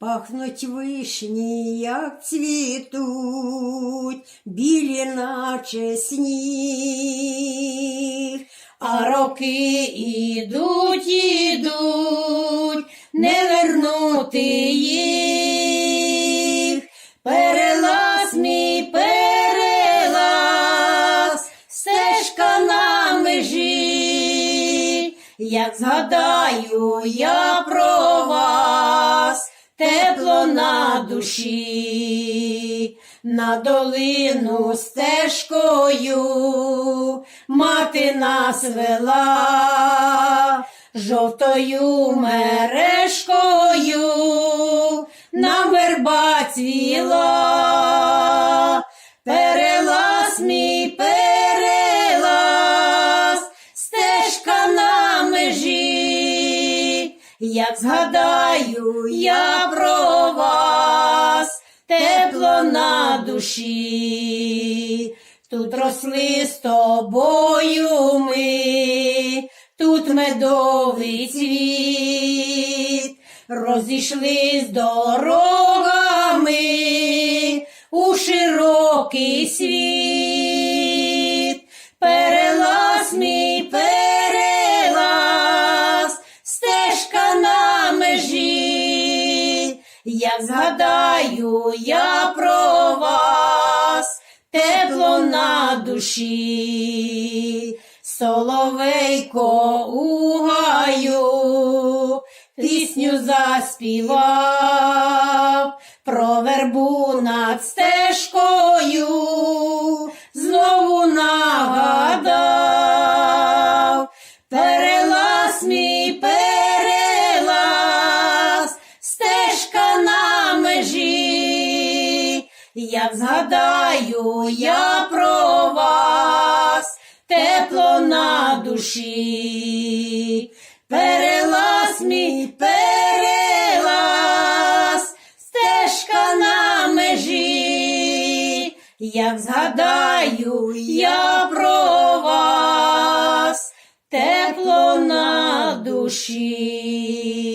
Пахнуть вишні, як цвітуть, білі наче сніг. А роки ідуть, ідуть, не вернути їх. Перелаз мій перелаз, стежка на межі. Як згадаю я про вас, тепло на душі, на долину стежкою. Мати нас вела, жовтою мережкою нам верба цвіла, як згадаю я про вас, тепло на душі. Тут росли з тобою ми, тут медовий цвіт, розійшлись дорогами у широкий світ. Як згадаю я про вас, тепло на душі, соловейко у гаю, пісню заспівав, про вербу над стежкою, як згадаю я про вас, тепло на душі, перелаз мій перелаз, стежка на межі, як згадаю я про вас, тепло на душі.